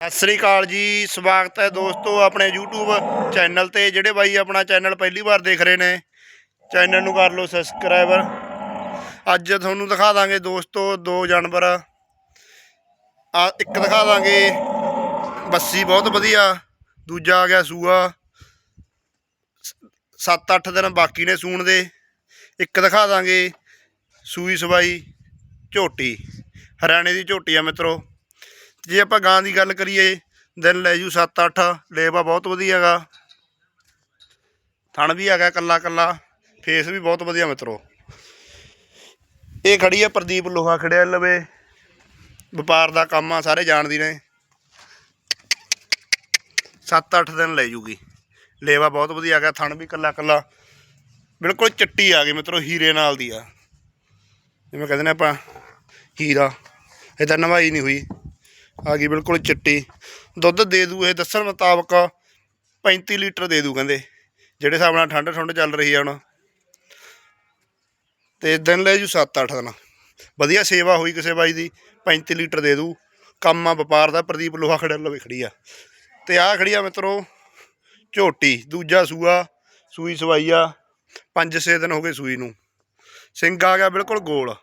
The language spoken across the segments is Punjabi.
ਸਤਿ ਸ੍ਰੀ ਅਕਾਲ ਜੀ, ਸਵਾਗਤ ਹੈ ਦੋਸਤੋ ਆਪਣੇ YouTube ਚੈਨਲ ਤੇ, ਜਿਹੜੇ ਬਾਈ ਆਪਣਾ ਚੈਨਲ ਪਹਿਲੀ ਵਾਰ ਦੇਖ ਰਹੇ ਨੇ, ਚੈਨਲ ਨੂੰ ਕਰ ਲਓ ਸਬਸਕ੍ਰਾਈਬਰ ਅੱਜ ਤੁਹਾਨੂੰ ਦਿਖਾ ਦਾਂਗੇ ਦੋਸਤੋ ਦੋ ਜਾਨਵਰ। ਆ ਇੱਕ ਦਿਖਾ ਦਾਂਗੇ, ਬੱਸੀ ਬਹੁਤ ਵਧੀਆ, ਦੂਜਾ ਆ ਗਿਆ ਸੂਆ। 7-8 ਦਿਨ ਬਾਕੀ ਨੇ ਸੂਣ ਦੇ। ਇੱਕ ਦਿਖਾ ਦਾਂਗੇ ਸੂਈ ਸਵਾਈ ਝੋਟੀ, ਹਰਿਆਣੇ ਦੀ ਝੋਟੀ ਆ ਮਿੱਤਰੋ। ਜੇ ਆਪਾਂ ਗਾਂ ਦੀ ਗੱਲ ਕਰੀਏ, ਦਿਨ ਲੈ ਜੂ 7-8 ਲੇਵਾ ਬਹੁਤ ਵਧੀਆ ਹੈਗਾ। ਥਣ ਵੀ ਹੈਗਾ ਕੱਲਾ ਕੱਲਾ ਫੇਸ ਵੀ ਬਹੁਤ ਵਧੀਆ ਮਿੱਤਰੋ। ਇਹ ਖੜੀ ਆ ਪ੍ਰਦੀਪ ਲੋਹਾ ਖੜਿਆ ਲਵੇ। ਵਪਾਰ ਦਾ ਕੰਮ ਆ, ਸਾਰੇ ਜਾਣਦੀ ਨੇ। 7-8 ਦਿਨ ਲੈ ਜੂਗੀ। ਲੇਵਾ ਬਹੁਤ ਵਧੀਆ ਹੈਗਾ, ਥਣ ਵੀ ਕੱਲਾ ਕੱਲਾ। ਬਿਲਕੁਲ ਚਿੱਟੀ ਆ ਗਈ ਮਿੱਤਰੋ, ਹੀਰੇ ਨਾਲ ਦੀ ਆ। ਜਿਵੇਂ ਕਹਿੰਦੇ ਨੇ ਆਪਾਂ, ਹੀਰਾ। ਇਹ ਤਾਂ ਨਵਾਈ ਨਹੀਂ ਹੋਈ। ਆ ਗਈ ਬਿਲਕੁਲ ਚਿੱਟੀ। ਦੁੱਧ ਦੇ ਦੂ ਇਹ ਦੱਸਣ ਮੁਤਾਬਕ 35 ਲੀਟਰ ਦੇ ਦੂ ਕਹਿੰਦੇ। ਜਿਹੜੇ ਹਿਸਾਬ ਨਾਲ ਠੰਡ ਠੰਡ ਚੱਲ ਰਹੀ ਆ ਹੁਣ। ਤੇ ਦਿਨ ਲੈ ਜੂ 7-8 ਦਿਨ। ਵਧੀਆ ਸੇਵਾ ਹੋਈ ਕਿਸੇ ਬਾਈ ਦੀ 35 ਲੀਟਰ ਦੇ ਦੂ। ਕੰਮ ਆ ਵਪਾਰ ਦਾ, ਪ੍ਰਦੀਪ ਲੋਹਾ ਖੜੇ ਲਵੇ ਖੜੀ ਆ। ਤੇ ਆ ਖੜੀ ਆ ਮਿੱਤਰੋ, ਝੋਟੀ, ਦੂਜਾ ਸੂਆ, ਸੂਈ ਸਵਾਈ ਆ। 5-6 ਦਿਨ ਹੋ ਗਏ ਸੂਈ ਨੂੰ। ਸਿੰਘ ਆ ਗਿਆ ਬਿਲਕੁਲ ਗੋਲ।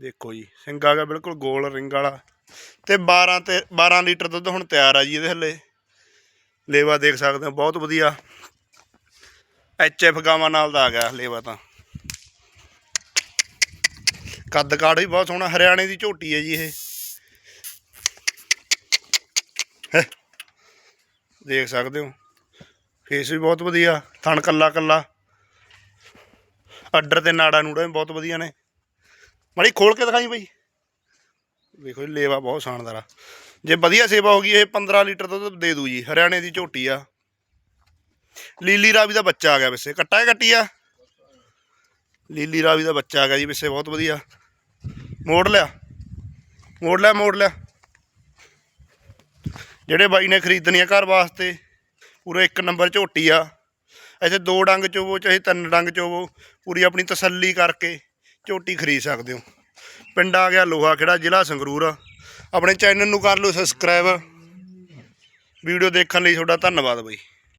ਦੇਖੋ ਜੀ, ਸਿੰਘ ਆ ਗਿਆ ਬਿਲਕੁਲ ਗੋਲ, ਰਿੰਗ ਵਾਲਾ। ਤੇ 12 ਤੇ 12 ਲੀਟਰ ਦੁੱਧ ਹੁਣ ਤਿਆਰ ਆ ਜੀ ਇਹਦੇ ਹੱਲੇ। ਲੇਵਾ ਦੇਖ ਸਕਦੇ ਹੋ, ਬਹੁਤ ਵਧੀਆ। ਐਚ ਐਫ ਗਾਵਾਂ ਨਾਲ ਦਾ ਆ ਗਿਆ ਲੇਵਾ ਤਾਂ। ਕੱਦ ਕਾਠ ਵੀ ਬਹੁਤ ਸੋਹਣਾ, ਹਰਿਆਣੇ ਦੀ ਝੋਟੀ ਹੈ ਜੀ ਇਹ। ਦੇਖ ਸਕਦੇ ਹੋ। ਫੇਸ ਵੀ ਬਹੁਤ ਵਧੀਆ, ਥਣ ਕੱਲਾ ਕੱਲਾ। ਅੱਡਰ ਤੇ ਨਾੜਾ ਨੂੜਾ ਵੀ ਬਹੁਤ ਵਧੀਆ ਨੇ। ਮਾੜੀ ਖੋਲ ਕੇ ਦਿਖਾਈ ਬਈ। ਵੇਖੋ ਜੀ, ਲੇਵਾ ਬਹੁਤ ਸ਼ਾਨਦਾਰ ਆ। ਜੇ ਵਧੀਆ ਸੇਵਾ ਹੋ ਗਈ, ਇਹ 15 ਲੀਟਰ ਦੁੱਧ ਦੇ ਦੂ ਜੀ, ਹਰਿਆਣੇ ਦੀ ਝੋਟੀ ਆ। ਲੀਲੀ ਰਾਵੀ ਦਾ ਬੱਚਾ ਆ ਗਿਆ ਵੈਸੇ ਕੱਟਾ ਹੈ ਕੱਟੀ ਆ? ਲੀਲੀ ਰਾਵੀ ਦਾ ਬੱਚਾ ਆ ਗਿਆ ਜੀ ਵੈਸੇ ਬਹੁਤ ਵਧੀਆ। ਮੋੜ ਲਿਆ ਮੋੜ ਲਿਆ ਮੋੜ ਲਿਆ। ਜਿਹੜੇ ਬਾਈ ਨੇ ਖਰੀਦਣੀ ਆ ਘਰ ਵਾਸਤੇ, ਪੂਰੇ ਇੱਕ ਨੰਬਰ ਝੋਟੀ ਆ। ਇੱਥੇ ਦੋ ਡੰਗ ਚੋਵੋ, ਚਾਹੇ ਤਿੰਨ ਡੰਗ ਚੋਵੋ, ਪੂਰੀ ਆਪਣੀ ਤਸੱਲੀ ਕਰਕੇ ਝੋਟੀ ਖਰੀਦ ਸਕਦੇ ਹੋ। ਪਿੰਡ ਆ ਗਿਆ ਲੋਹਾ ਖੇੜਾ, ਜ਼ਿਲ੍ਹਾ ਸੰਗਰੂਰ। ਆਪਣੇ ਚੈਨਲ ਨੂੰ ਕਰ ਲਓ ਸਬਸਕ੍ਰਾਈਬ ਵੀਡੀਓ ਦੇਖਣ ਲਈ ਤੁਹਾਡਾ ਧੰਨਵਾਦ ਬਾਈ।